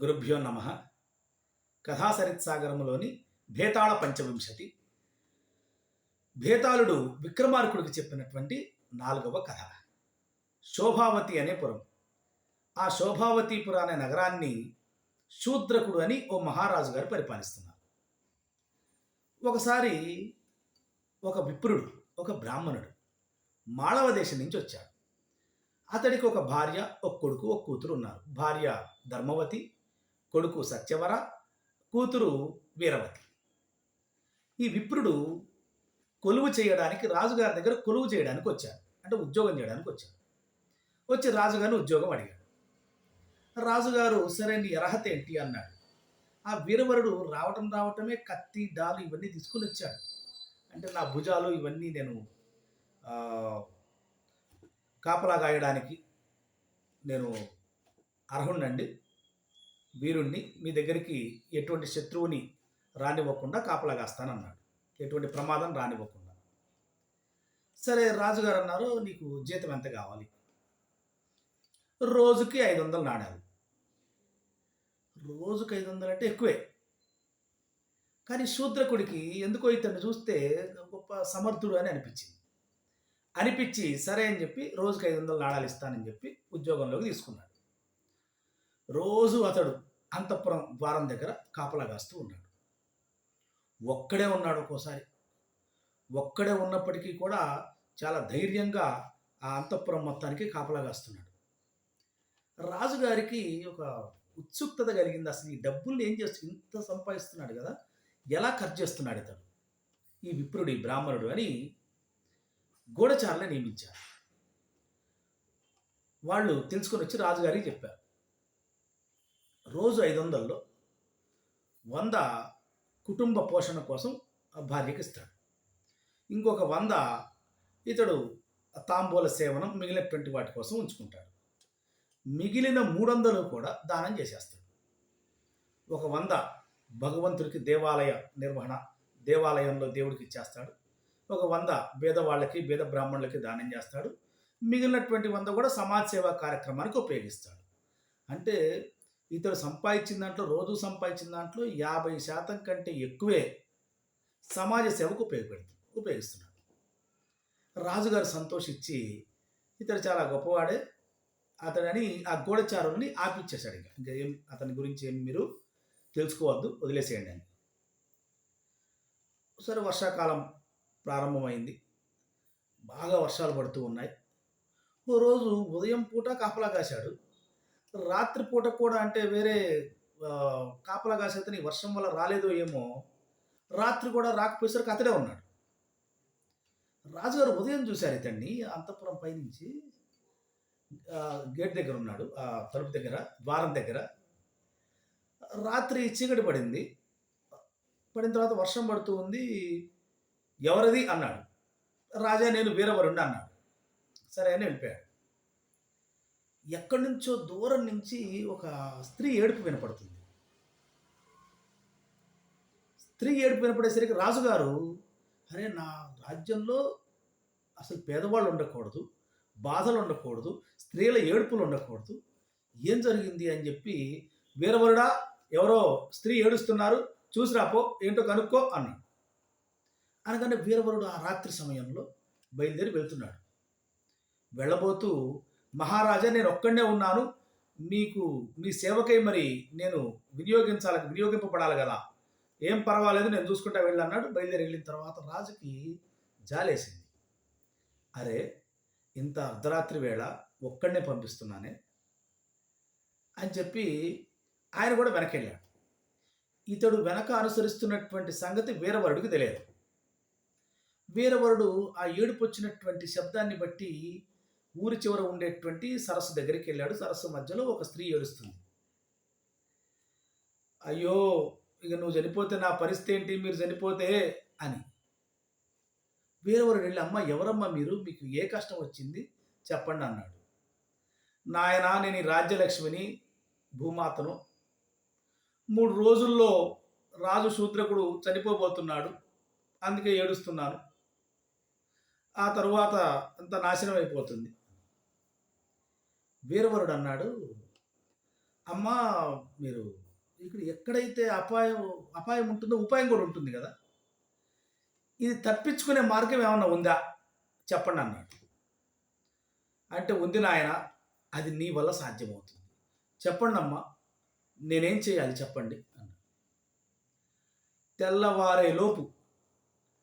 గురుభ్యో నమ. కథాసరిత్సాగరములోని భేతాళ పంచవింశతి. భేతాళుడు విక్రమార్కుడికి చెప్పినటువంటి నాలుగవ కథ. శోభావతి అనే పురం. ఆ శోభావతిపుర అనే నగరాన్ని శూద్రకుడు అని ఓ మహారాజు గారు పరిపాలిస్తున్నారు. ఒకసారి ఒక విప్రుడు ఒక బ్రాహ్మణుడు మాళవ దేశం నుంచి వచ్చాడు. అతడికి ఒక భార్య ఒక కొడుకు ఒక కూతురు ఉన్నారు. భార్య ధర్మవతి కొడుకు సత్యవర కూతురు వీరవతి. ఈ విప్రుడు కొలువు చేయడానికి రాజుగారి దగ్గర కొలువు చేయడానికి వచ్చాడు. అంటే ఉద్యోగం చేయడానికి వచ్చాడు. వచ్చి రాజుగారిని ఉద్యోగం అడిగాడు. రాజుగారు సరే నీ అర్హత ఏంటి? అన్నాడు. ఆ వీరవరుడు రావటం రావటమే కత్తి డాలు ఇవన్నీ తీసుకుని వచ్చాడు. అంటే నా భుజాలు ఇవన్నీ నేను కాపలా కాయడానికి నేను అర్హుడినండి వీరుణ్ణి మీ దగ్గరికి ఎటువంటి శత్రువుని రానివ్వకుండా కాపలా కాస్తానన్నాడు. ఎటువంటి ప్రమాదం రానివ్వకుండా. సరే రాజుగారు అన్నారు నీకు జీతం ఎంత కావాలి? రోజుకి ఐదు వందలు నాణాలు రోజుకి ఐదు వందలు అంటే ఎక్కువే. కానీ శూద్రకుడికి ఎందుకో ఇతను చూస్తే గొప్ప సమర్థుడు అని అనిపించింది. అనిపించి సరే అని చెప్పి రోజుకి ఐదు వందలు నాణాలు ఇస్తానని చెప్పి ఉద్యోగంలోకి తీసుకున్నాడు. రోజు అతడు అంతఃపురం ద్వారం దగ్గర కాపలా కాస్తూ ఉన్నాడు. ఒక్కడే ఉన్నాడు ఒక్కోసారి. ఒక్కడే ఉన్నప్పటికీ కూడా చాలా ధైర్యంగా ఆ అంతఃపురం మొత్తానికి కాపలా కాస్తున్నాడు. రాజుగారికి ఒక ఉత్సుకత కలిగింది అసలు ఈ డబ్బుల్ని ఏం చేస్తూ ఇంత సంపాదిస్తున్నాడు కదా ఎలా ఖర్చు చేస్తున్నాడు ఇతడు? ఈ విప్రుడు ఈ బ్రాహ్మణుడు అని గూఢచారులను నియమించారు. వాళ్ళు తెలుసుకొని వచ్చి రాజుగారికి చెప్పారు. రోజు ఐదు వందల్లో వంద కుటుంబ పోషణ కోసం ఆ భార్యకి ఇస్తాడు ఇంకొక వంద ఇతడు తాంబూల సేవనం మిగిలినటువంటి వాటి కోసం ఉంచుకుంటాడు. మిగిలిన మూడు వందలు కూడా దానం చేసేస్తాడు. ఒక వంద భగవంతుడికి దేవాలయ నిర్వహణ దేవాలయంలో దేవుడికి ఇచ్చేస్తాడు. ఒక వంద పేదవాళ్ళకి పేద బ్రాహ్మణులకి దానం చేస్తాడు. మిగిలినటువంటి వంద కూడా సమాజ సేవా కార్యక్రమానికి ఉపయోగిస్తాడు. అంటే ఇతడు సంపాదించిన దాంట్లో రోజు సంపాదించిన దాంట్లో యాభై శాతం కంటే ఎక్కువే సమాజ సేవకు ఉపయోగపెడుతుంది ఉపయోగిస్తున్నాడు రాజుగారు సంతోషించి ఇతడు చాలా గొప్పవాడే అతడని ఆ గూఢచారుని ఆపిచ్చేశాడు ఇంకా. ఇంకా ఏం అతని గురించి ఏం మీరు తెలుసుకోవద్దు వదిలేసేయండి అని. సరే వర్షాకాలం ప్రారంభమైంది. బాగా వర్షాలు పడుతూ ఉన్నాయి. ఓ రోజు ఉదయం పూట కాపలా కాశాడు. రాత్రిపూట కూడా అంటే వేరే కాపలా కాసేతని వర్షం వల్ల రాలేదో ఏమో రాత్రి కూడా రాకపోయేసరికి అతడే ఉన్నాడు. రాజుగారు ఉదయం చూశారు ఇతన్ని అంతఃపురం పైనుంచి గేట్ దగ్గర ఉన్నాడు ఆ తలుపు దగ్గర ద్వారం దగ్గర. రాత్రి చీకటి పడింది పడిన తర్వాత వర్షం పడుతూ ఉంది ఎవరిది? అన్నాడు. రాజా నేను వీరవరుణ్ణి అన్నాడు. సరే అని వెళ్ళిపోయాడు. ఎక్కడి నుంచో దూరం నుంచి ఒక స్త్రీ ఏడుపు వినపడుతుంది. స్త్రీ ఏడుపు వినపడేసరికి రాజుగారు అరే నా రాజ్యంలో అసలు పేదవాళ్ళు ఉండకూడదు బాధలు ఉండకూడదు స్త్రీల ఏడుపులు ఉండకూడదు. ఏం జరిగింది? అని చెప్పి వీరవరుడా ఎవరో స్త్రీ ఏడుస్తున్నారు చూసి రాపో ఏంటో కనుక్కో అన్నాడు అనగానే వీరవరుడు ఆ రాత్రి సమయంలో బయలుదేరి వెళ్తున్నాడు. వెళ్ళబోతూ మహారాజా నేను ఒక్కడనే ఉన్నాను. మీకు మీ సేవకై మరి నేను వినియోగించాలి వినియోగింపబడాలి కదా. ఏం పర్వాలేదు నేను చూసుకుంటా వెళ్ళన్నాడు బయలుదేరి వెళ్ళిన తర్వాత రాజుకి జాలేసింది. అరే ఇంత అర్ధరాత్రి వేళ ఒక్కడనే పంపిస్తున్నానే? అని చెప్పి ఆయన కూడా వెనకెళ్ళాడు. ఇతడు వెనక అనుసరిస్తున్నటువంటి సంగతి వీరవరుడికి తెలియదు. వీరవరుడు ఆ ఏడుపు వచ్చినటువంటి శబ్దాన్ని బట్టి ఊరి చివర ఉండేటువంటి సరస్సు దగ్గరికి వెళ్ళాడు. సరస్సు మధ్యలో ఒక స్త్రీ ఏడుస్తుంది. అయ్యో ఇక నువ్వు చనిపోతే నా పరిస్థితి ఏంటి? మీరు చనిపోతే అని. వేరెవరు వెళ్ళి అమ్మ ఎవరమ్మా మీరు? మీకు ఏ కష్టం వచ్చింది? చెప్పండి అన్నాడు. నాయన నేను రాజ్యలక్ష్మిని భూమాతను మూడు రోజుల్లో రాజు శూద్రకుడు చనిపోబోతున్నాడు. అందుకే ఏడుస్తున్నాను. ఆ తరువాత అంత నాశనం అయిపోతుంది. వీరవరుడు అన్నాడు అమ్మా మీరు ఇక్కడ ఎక్కడైతే అపాయం అపాయం ఉంటుందో ఉపాయం కూడా ఉంటుంది కదా. ఇది తప్పించుకునే మార్గం ఏమన్నా ఉందా? చెప్పండి అన్నాడు. అంటే ఉంది నాయన అది నీ వల్ల సాధ్యమవుతుంది. చెప్పండి అమ్మా నేనేం చేయాలి చెప్పండి అన్నాడు. తెల్లవారేలోపు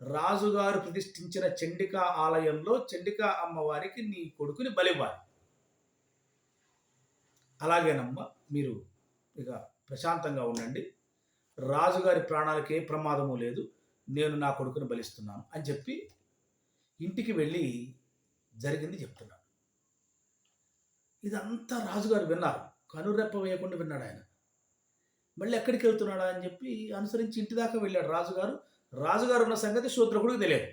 రాజుగారు ప్రతిష్ఠించిన చండికా ఆలయంలో చండికా అమ్మవారికి నీ కొడుకుని బలివ్వాలి. అలాగేనమ్మా మీరు ఇక ప్రశాంతంగా ఉండండి. రాజుగారి ప్రాణాలకు ఏ ప్రమాదము లేదు. నేను నా కొడుకుని బలిస్తున్నాను అని చెప్పి ఇంటికి వెళ్ళి జరిగింది చెప్తున్నాడు. ఇదంతా రాజుగారు విన్నారు. కనురెప్ప వేయకుండా విన్నాడు ఆయన. మళ్ళీ ఎక్కడికి వెళ్తున్నాడా అని చెప్పి అనుసరించి ఇంటి దాకా వెళ్ళాడు రాజుగారు. రాజుగారు ఉన్న సంగతి శూద్రకుడికి తెలియదు.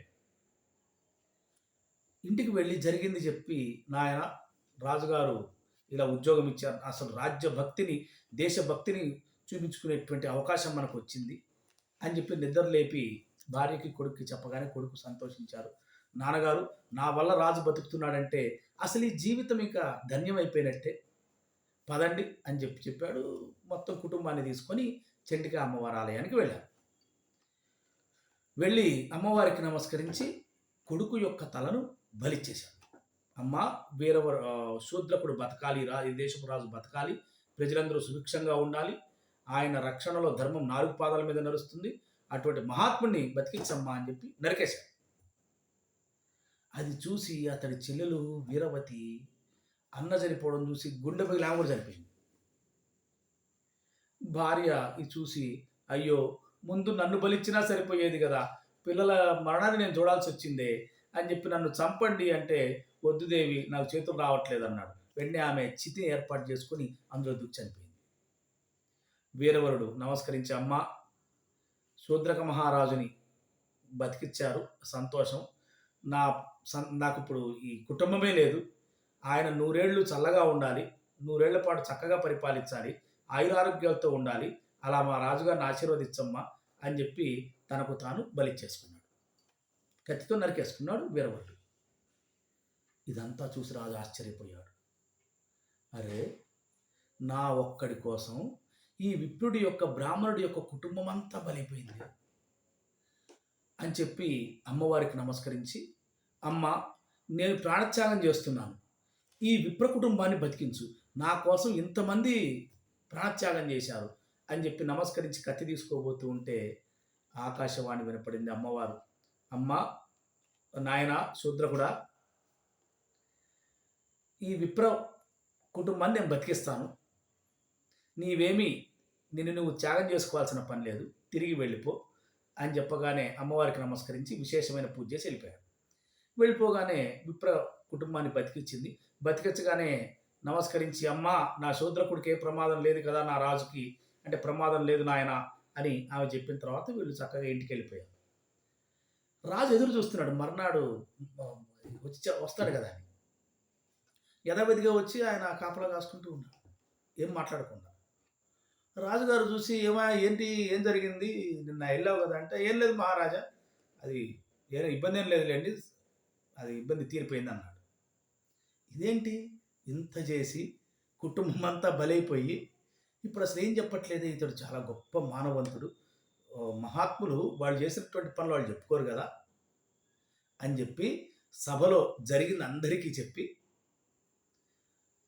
ఇంటికి వెళ్ళి జరిగింది చెప్పి నాయన రాజుగారు ఇలా ఉద్యోగం ఇచ్చారు. అసలు రాజ్య భక్తిని దేశభక్తిని చూపించుకునేటువంటి అవకాశం మనకు వచ్చింది అని చెప్పి నిద్ర లేపి భార్యకి కొడుక్కి చెప్పగానే కొడుకు సంతోషించారు. నాన్నగారు నా వల్ల రాజు బతుకుతున్నాడంటే అసలు ఈ జీవితం ఇంకా ధన్యమైపోయినట్టే. పదండి అని చెప్పి చెప్పాడు. మొత్తం కుటుంబాన్ని తీసుకొని చండికా అమ్మవారి ఆలయానికి వెళ్ళారు. వెళ్ళి అమ్మవారికి నమస్కరించి కొడుకు యొక్క తలను బలిచ్చేశాడు అమ్మ వీరవర శూద్రకుడు బతకాలి రా ఈ దేశపు రాజు బతకాలి ప్రజలందరూ సుభిక్షంగా ఉండాలి ఆయన రక్షణలో ధర్మం నాలుగు పాదాల మీద నడుస్తుంది అటువంటి మహాత్ముని బతికించమ్మా అని చెప్పి నరికేశాడు అది చూసి అతడి చెల్లెలు వీరవతి అన్న చనిపోవడం చూసి గుండె పగిలి ఆమె కూడా చనిపోయింది భార్య ఇది చూసి అయ్యో ముందు నన్ను బలిచ్చినా సరిపోయేది కదా పిల్లల మరణాన్ని నేను చూడాల్సి వచ్చిందే అని చెప్పి నన్ను చంపండి అంటే పొద్దుదేవి నాకు చేతులు రావట్లేదు అన్నాడు వెంటనే ఆమె చితిని ఏర్పాటు చేసుకుని అందులో దూకి చనిపోయింది. వీరవరుడు నమస్కరించి అమ్మ శూద్రక మహారాజుని బతికిచ్చారు సంతోషం. నా నాకు ఇప్పుడు ఈ కుటుంబమే లేదు. ఆయన నూరేళ్ళు చల్లగా ఉండాలి. నూరేళ్ళ పాటు చక్కగా పరిపాలించాలి. ఆయురారోగ్యాలతో ఉండాలి. అలా మా రాజుగారిని ఆశీర్వదించమ్మా అని చెప్పి తనకు తాను బలిచ్చేసుకున్నాడు కత్తితో నరికేసుకున్నాడు వీరవరుడు. ఇదంతా చూసి రాజు ఆశ్చర్యపోయాడు. అరే నా ఒక్కడి కోసం ఈ విప్రుడి యొక్క బ్రాహ్మణుడి యొక్క కుటుంబం అంతా బలైపోయింది అని చెప్పి అమ్మవారికి నమస్కరించి అమ్మ నేను ప్రాణత్యాగం చేస్తున్నాను. ఈ విప్ర కుటుంబాన్ని బతికించు. నా కోసం ఇంతమంది ప్రాణత్యాగం చేశారు అని చెప్పి నమస్కరించి కత్తి తీసుకోబోతూ ఉంటే ఆకాశవాణి వినపడింది అమ్మవారు. అమ్మ నాయన శూద్రకుడా ఈ విప్ర కుటుంబాన్ని నేను బతికిస్తాను. నీవేమీ నిన్ను నువ్వు త్యాగం చేసుకోవాల్సిన పని లేదు. తిరిగి వెళ్ళిపో అని చెప్పగానే అమ్మవారికి నమస్కరించి విశేషమైన పూజ చేసి వెళ్ళిపోయాడు వెళ్ళిపోగానే విప్ర కుటుంబాన్ని బతికించింది బతికించగానే నమస్కరించి అమ్మ నా శూద్రకుడికి ఏ ప్రమాదం లేదు కదా నా రాజుకి అంటే ప్రమాదం లేదు నాయన అని ఆమె చెప్పిన తర్వాత వీళ్ళు చక్కగా ఇంటికి వెళ్ళిపోయారు. రాజు ఎదురు చూస్తున్నాడు. మర్నాడు వచ్చి వస్తాడు కదా అని. యథావిధిగా వచ్చి ఆయన కాపలా కాసుకుంటూ ఉన్నాడు ఏం మాట్లాడకుండా. రాజుగారు చూసి ఏమా ఏంటి ఏం జరిగింది? నిన్న వెళ్ళావు కదా అంటే ఏం లేదు మహారాజా అది ఏ ఇబ్బంది ఏం లేదులేండి అది ఇబ్బంది తీరిపోయింది అన్నాడు ఇదేంటి? ఇంత చేసి కుటుంబం అంతా బలైపోయి ఇప్పుడు అసలు ఏం చెప్పట్లేదే? ఇతడు చాలా గొప్ప మానవంతుడు. మహాత్ములు వాళ్ళు చేసినటువంటి పనులు వాళ్ళు చెప్పుకోరు కదా అని చెప్పి సభలో జరిగిన అందరికీ చెప్పి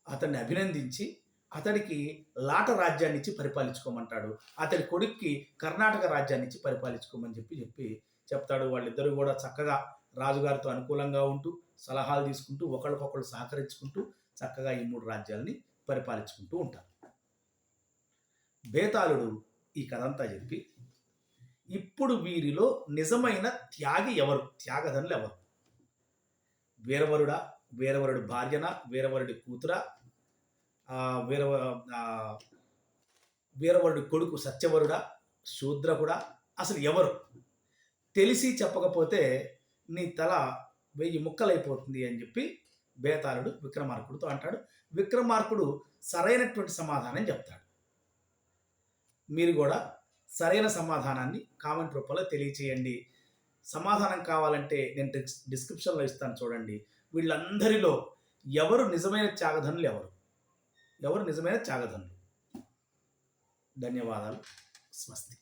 అతన్ని అభినందించి అతడికి లాట రాజ్యాన్ని ఇచ్చి పరిపాలించుకోమంటాడు. అతడి కొడుక్కి కర్ణాటక రాజ్యాన్ని ఇచ్చి పరిపాలించుకోమని చెప్పి చెప్పి చెప్తాడు. వాళ్ళిద్దరూ కూడా చక్కగా రాజుగారితో అనుకూలంగా ఉంటూ సలహాలు తీసుకుంటూ ఒకరికొకరు సహకరించుకుంటూ చక్కగా ఈ మూడు రాజ్యాలని పరిపాలించుకుంటూ ఉంటారు. బేతాళుడు ఈ కథంతా చెప్పి ఇప్పుడు వీరిలో నిజమైన త్యాగి ఎవరు? త్యాగధనులు ఎవరు? వీరవరుడా? వీరవరుడి భార్యన? వీరవరుడి కూతురా? వీర వీరవ వీరవరుడి కొడుకు సత్యవరుడా శూద్రకుడా అసలు ఎవరు? తెలిసి చెప్పకపోతే నీ తల వెయ్యి ముక్కలైపోతుంది అని చెప్పి బేతాళుడు విక్రమార్కుడితో అంటాడు. విక్రమార్కుడు సరైనటువంటి సమాధానం చెప్తాడు. మీరు కూడా సరైన సమాధానాన్ని కామెంట్ రూపంలో తెలియచేయండి. సమాధానం కావాలంటే నేను డిస్- డిస్క్రిప్షన్లో ఇస్తాను చూడండి. వీళ్ళందరిలో ఎవరు నిజమైన త్యాగధనులు ఎవరు? ఎవరు నిజమైన త్యాగధనులు. ధన్యవాదాలు. స్వస్తి.